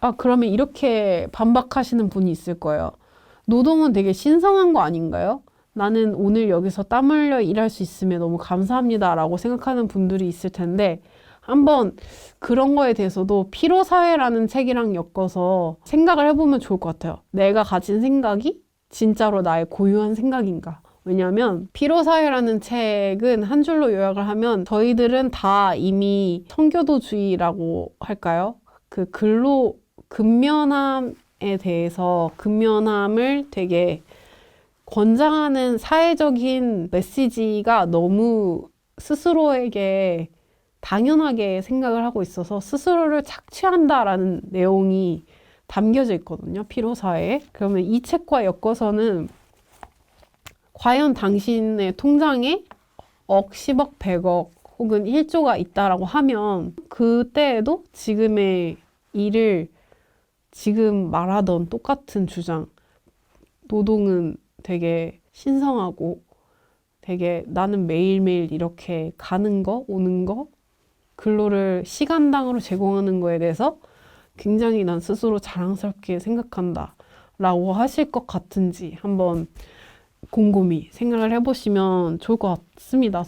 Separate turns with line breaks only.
아, 그러면 이렇게 반박하시는 분이 있을 거예요. 노동은 되게 신성한 거 아닌가요? 나는 오늘 여기서 땀 흘려 일할 수 있으면 너무 감사합니다 라고 생각하는 분들이 있을 텐데, 한번 그런 거에 대해서도 피로사회라는 책이랑 엮어서 생각을 해보면 좋을 것 같아요. 내가 가진 생각이 진짜로 나의 고유한 생각인가? 왜냐하면 피로사회라는 책은 한 줄로 요약을 하면 저희들은 다 이미 청교도주의라고 할까요? 그 근로 근면함에 대해서 근면함을 되게 권장하는 사회적인 메시지가 너무 스스로에게 당연하게 생각을 하고 있어서 스스로를 착취한다라는 내용이 담겨져 있거든요. 피로사회에. 그러면 이 책과 엮어서는 과연 당신의 통장에 억, 10억, 100억 혹은 1조가 있다라고 하면 그때에도 지금의 일을 지금 말하던 똑같은 주장 노동은 되게 신성하고 되게 나는 매일매일 이렇게 가는 거, 오는 거, 근로를 시간당으로 제공하는 거에 대해서 굉장히 난 스스로 자랑스럽게 생각한다. 라고 하실 것 같은지 한번 곰곰이 생각을 해보시면 좋을 것 같습니다.